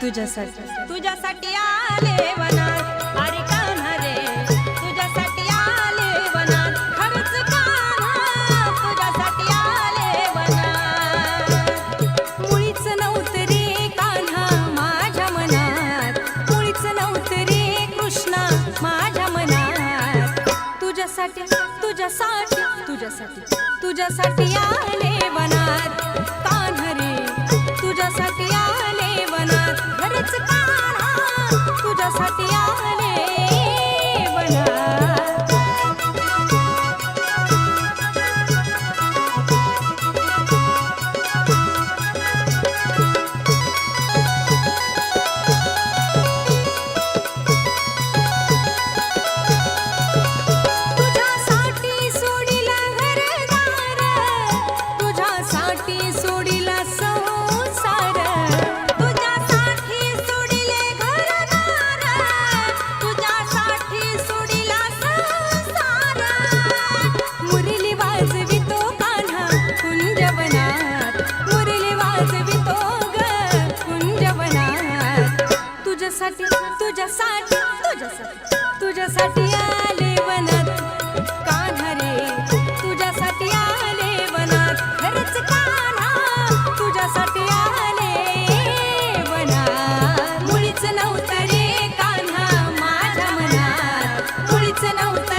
तुझ्यासाठी. तुझ्यासाठी आले अरे कान्हा रे तुझ्यासाठी आले तुझ्यासाठी आले कान्हा माझ्या कृष्णा माझ्या तुझ्यासाठी तुझ्यासाठी तुझ्यासाठी तुझ्यासाठी para. dancing out.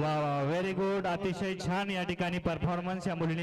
वा वा व्हेरी गुड अतिशय छान या ठिकाणी परफॉर्मन्स या मुलीने